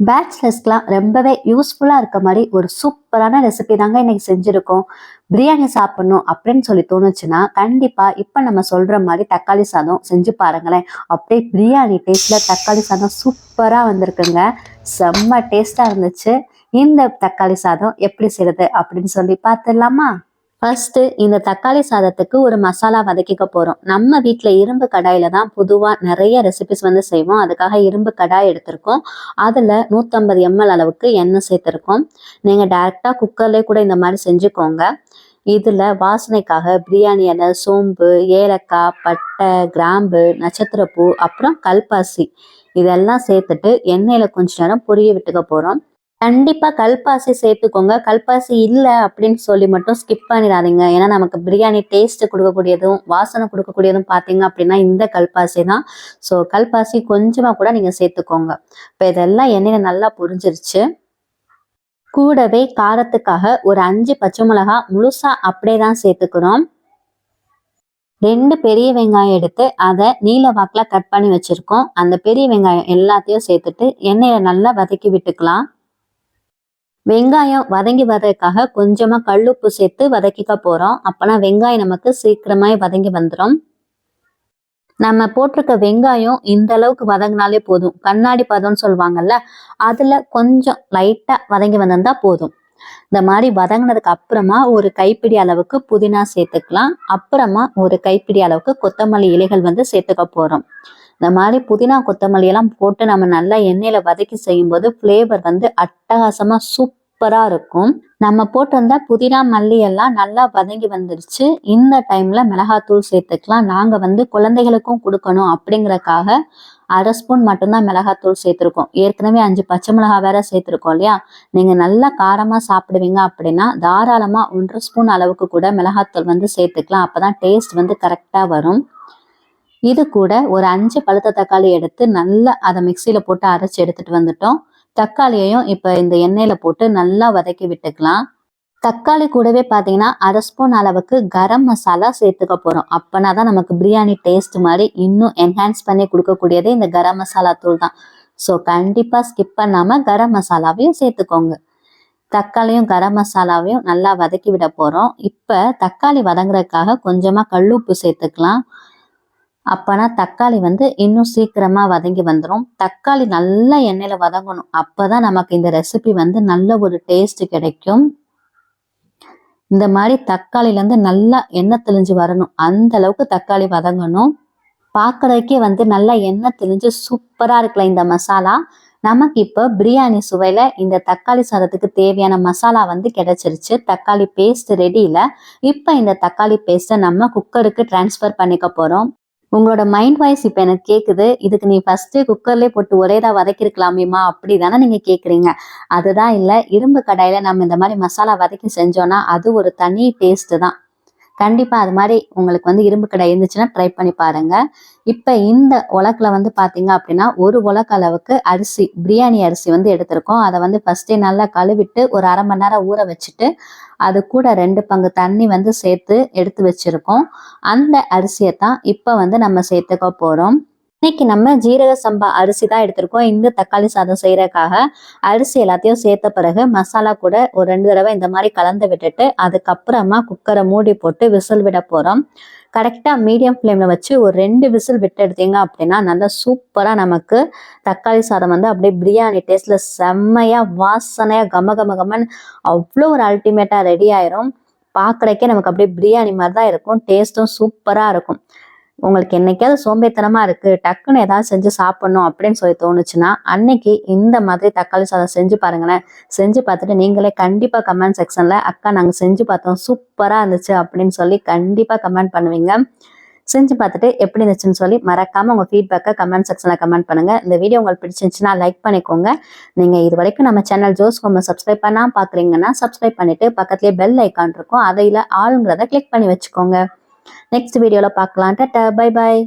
பேச்சுலர்ஸ்க்கெலாம் ரொம்பவே யூஸ்ஃபுல்லாக இருக்க மாதிரி ஒரு சூப்பரான ரெசிபி தாங்க இன்னைக்கு செஞ்சுருக்கோம். பிரியாணி சாப்பிடணும் அப்படின்னு சொல்லி தோணுச்சுன்னா கண்டிப்பாக இப்போ நம்ம சொல்கிற மாதிரி தக்காளி சாதம் செஞ்சு பாருங்களேன். அப்படியே பிரியாணி டேஸ்ட்டில் தக்காளி சாதம் சூப்பராக வந்திருக்குங்க. செம்ம டேஸ்ட்டாக இருந்துச்சு. இந்த தக்காளி சாதம் எப்படி செய்யறது அப்படின்னு சொல்லி பார்த்துடலாமா? ஃபர்ஸ்ட் இந்த தக்காளி சாதத்துக்கு ஒரு மசாலா வதக்கிக்க போறோம். நம்ம வீட்டில் இரும்பு கடாயில தான் பொதுவா நிறைய ரெசிபிஸ் வந்து செய்வோம். அதுக்காக இரும்பு கடாய் எடுத்திருக்கோம். அதுல நூத்தம்பது எம்எல் அளவுக்கு எண்ணெய் சேர்த்திருக்கோம். நீங்க டைரக்டா குக்கர்லேயே கூட இந்த மாதிரி செஞ்சுக்கோங்க. இதுல வாசனைக்காக பிரியாணி இலை சோம்பு ஏலக்காய் பட்டை கிராம்பு நட்சத்திரப்பூ அப்புறம் கல்பாசி. இதெல்லாம் சேர்த்துட்டு எண்ணெயில கொஞ்ச நேரம் பொரிய விட்டுக்க போறோம். கண்டிப்பாக கல்பாசி சேர்த்துக்கோங்க. கல்பாசி இல்லை அப்படின்னு சொல்லி மட்டும் ஸ்கிப் பண்ணிடாதீங்க. ஏன்னா நமக்கு பிரியாணி டேஸ்ட் கொடுக்கக்கூடியதும் வாசனை கொடுக்கக்கூடியதும் பார்த்தீங்க அப்படின்னா இந்த கல்பாசி தான். ஸோ கல்பாசி கொஞ்சமாக கூட நீங்கள் சேர்த்துக்கோங்க. இப்போ இதெல்லாம் எண்ணெயில் நல்லா புரிஞ்சிருச்சு. கூடவே காரத்துக்காக ஒரு அஞ்சு பச்சை மிளகா முழுசா அப்படியே தான் சேர்த்துக்கிறோம் ரெண்டு பெரிய வெங்காயம் எடுத்து அதை நீல வாக்கில் கட் பண்ணி வச்சுருக்கோம். அந்த பெரிய வெங்காயம் எல்லாத்தையும் சேர்த்துட்டு எண்ணெயை நல்லா வதக்கி விட்டுக்கலாம். வெங்காயம் வதங்கி வதற்காக கொஞ்சமா கல்லுப்பு சேர்த்து வதக்கிக்க போறோம். அப்பனா வெங்காயம் நமக்கு சீக்கிரமாய் வதங்கி வந்துடும் நம்ம போட்டிருக்க வெங்காயம் இந்த அளவுக்கு வதங்கினாலே போதும். கண்ணாடி பதம்னு சொல்லுவாங்கல்ல அதுல கொஞ்சம் லைட்டா வதங்கி வந்திருந்தா போதும். இந்த மாதிரி வதங்கினதுக்கு அப்புறமா ஒரு கைப்பிடி அளவுக்கு புதினா சேர்த்துக்கலாம். அப்புறமா ஒரு கைப்பிடி அளவுக்கு கொத்தமல்லி இலைகள் வந்து சேர்த்துக்க போறோம். இந்த மாதிரி புதினா கொத்தமல்லி எல்லாம் போட்டு நம்ம நல்லா எண்ணெயில வதக்கி செய்யும்போது ஃப்ளேவர் வந்து அட்டகாசமா சூப்பரா இருக்கும். நம்ம போட்டிருந்த புதினா மல்லி எல்லாம் நல்லா வதங்கி வந்துருச்சு. இந்த டைம்ல மிளகாத்தூள் சேர்த்துக்கலாம். நாங்க வந்து குழந்தைகளுக்கும் கொடுக்கணும் அப்படிங்கறக்காக அரை ஸ்பூன் மட்டும்தான் மிளகாத்தூள் சேர்த்துருக்கோம். ஏற்கனவே அஞ்சு பச்சை மிளகா வேற சேர்த்துருக்கோம் இல்லையா? நீங்க நல்லா காரமா சாப்பிடுவீங்க அப்படின்னா தாராளமா ஒன்றரை ஸ்பூன் அளவுக்கு கூட மிளகாத்தூள் வந்து சேர்த்துக்கலாம். அப்பதான் டேஸ்ட் வந்து கரெக்டா வரும். இது கூட ஒரு அஞ்சு பழுத்த தக்காளி எடுத்து நல்லா அதை மிக்சியில போட்டு அரைச்சி எடுத்துட்டு வந்துட்டோம். தக்காளியையும் இப்போ இந்த எண்ணெயில போட்டு நல்லா வதக்கி விட்டுக்கலாம். தக்காளி கூடவே பார்த்தீங்கன்னா அரை ஸ்பூன் அளவுக்கு கரம் மசாலா சேர்த்துக்க போகிறோம் அப்போனா தான் நமக்கு பிரியாணி டேஸ்ட் மாதிரி இன்னும் என்ஹான்ஸ் பண்ணி கொடுக்கக்கூடியதே இந்த கரம் மசாலா தூள் தான். ஸோ கண்டிப்பாக ஸ்கிப் பண்ணாமல் கரம் மசாலாவையும் சேர்த்துக்கோங்க. தக்காளியும் கரம் மசாலாவையும் நல்லா வதக்கி விட போகிறோம் இப்போ தக்காளி வதங்குறதுக்காக கொஞ்சமாக கல்லுப்பு சேர்த்துக்கலாம். அப்போனா தக்காளி வந்து இன்னும் சீக்கிரமா வதங்கி வந்துடும் தக்காளி நல்லா எண்ணெயில வதங்கணும். அப்பதான் நமக்கு இந்த ரெசிபி வந்து நல்ல ஒரு டேஸ்ட் கிடைக்கும். இந்த மாதிரி தக்காளிலேருந்து நல்லா எண்ணெய் தெளிஞ்சு வரணும். அந்த அளவுக்கு தக்காளி வதங்கணும். பார்க்கறதுக்கே வந்து நல்லா எண்ணெய் தெளிஞ்சு சூப்பராக இருக்கல இந்த மசாலா. நமக்கு இப்போ பிரியாணி சுவையில் இந்த தக்காளி சாதத்துக்கு தேவையான மசாலா வந்து கிடைச்சிருச்சு. தக்காளி பேஸ்ட் ரெடியில் இப்போ இந்த தக்காளி பேஸ்ட்டை நம்ம குக்கருக்கு டிரான்ஸ்ஃபர் பண்ணிக்க போகிறோம் உங்களோட மைண்ட் வாய்ஸ் இப்போ எனக்கு கேட்குது இதுக்கு நீ ஃபர்ஸ்ட் குக்கர்லேயே போட்டு ஒரேதா வதக்கிருக்கலாமேமா அப்படி தானே நீங்கள் கேட்குறீங்க அதுதான் இல்லை இரும்பு கடாயில் நம்ம இந்த மாதிரி மசாலா வதக்கி செஞ்சோன்னா அது ஒரு தனி டேஸ்ட்டு தான். கண்டிப்பாக அது மாதிரி உங்களுக்கு வந்து இரும்பு கடை இருந்துச்சுன்னா ட்ரை பண்ணி பாருங்க. இப்போ இந்த உலக்கில் வந்து பார்த்தீங்க அப்படின்னா ஒரு உலக்க அளவுக்கு அரிசி பிரியாணி அரிசி வந்து எடுத்திருக்கோம். அதை வந்து ஃபஸ்ட்டே நல்லா கழுவிட்டு ஒரு அரை மணி நேரம் ஊற வச்சுட்டு அது கூட ரெண்டு பங்கு தண்ணி வந்து சேர்த்து எடுத்து வச்சிருக்கோம். அந்த அரிசியை தான் இப்போ வந்து நம்ம சேர்த்துக்க போகிறோம் இன்னைக்கு நம்ம ஜீரக சம்பா அரிசி தான் எடுத்திருக்கோம். இந்த தக்காளி சாதம் செய்யறதுக்காக அரிசி எல்லாத்தையும் சேர்த்த பிறகு மசாலா கூட ஒரு ரெண்டு தடவை இந்த மாதிரி கலந்து விட்டுட்டு அதுக்கப்புறமா குக்கரை மூடி போட்டு விசில் விட போறோம். கரெக்டாக மீடியம் ஃப்ளேமில் வச்சு ஒரு ரெண்டு விசில் விட்டு எடுத்தீங்க அப்படின்னா நல்லா சூப்பராக நமக்கு தக்காளி சாதம் வந்து அப்படியே பிரியாணி டேஸ்ட்டில் செம்மையா வாசனையாக கம கம கமன் அவ்வளோ ஒரு அல்டிமேட்டாக ரெடி ஆயிரும். பார்க்குறக்கே நமக்கு அப்படியே பிரியாணி மாதிரி தான் இருக்கும். டேஸ்ட்டும் சூப்பராக இருக்கும். உங்களுக்கு என்னைக்காவது சோம்பேத்தனமாக இருக்குது டக்குன்னு ஏதாவது செஞ்சு சாப்பிட்ணும் அப்படின்னு சொல்லி தோணுச்சுன்னா அன்னைக்கு இந்த மாதிரி தக்காளி சாதம் செஞ்சு பாருங்களேன். செஞ்சு பார்த்துட்டு நீங்களே கண்டிப்பாக கமெண்ட் செக்ஷனில் அக்கா நாங்கள் செஞ்சு பார்த்தோம் சூப்பராக இருந்துச்சு அப்படின்னு சொல்லி கண்டிப்பாக கமெண்ட் பண்ணுவீங்க. செஞ்சு பார்த்துட்டு எப்படி இருந்துச்சுன்னு சொல்லி மறக்காமல் உங்கள் ஃபீட்பேக்கை கமெண்ட் செக்ஷனில் கமெண்ட் பண்ணுங்கள் இந்த வீடியோ உங்களுக்கு பிடிச்சிருந்துச்சுன்னா லைக் பண்ணிக்கோங்க. நீங்கள் இது வரைக்கும் நம்ம சேனல் ஜோஸ் கோம சப்ஸ்கிரைப் பண்ணால் பார்க்குறீங்கன்னா சப்ஸ்கிரைப் பண்ணிட்டு பக்கத்துலேயே பெல் ஐக்கான் இருக்கும். அதையில் ஆளுங்கிறத கிளிக் பண்ணி வச்சுக்கோங்க. நெக்ஸ்ட் வீடியோவில் பார்க்கலாம். Ta-ta bye bye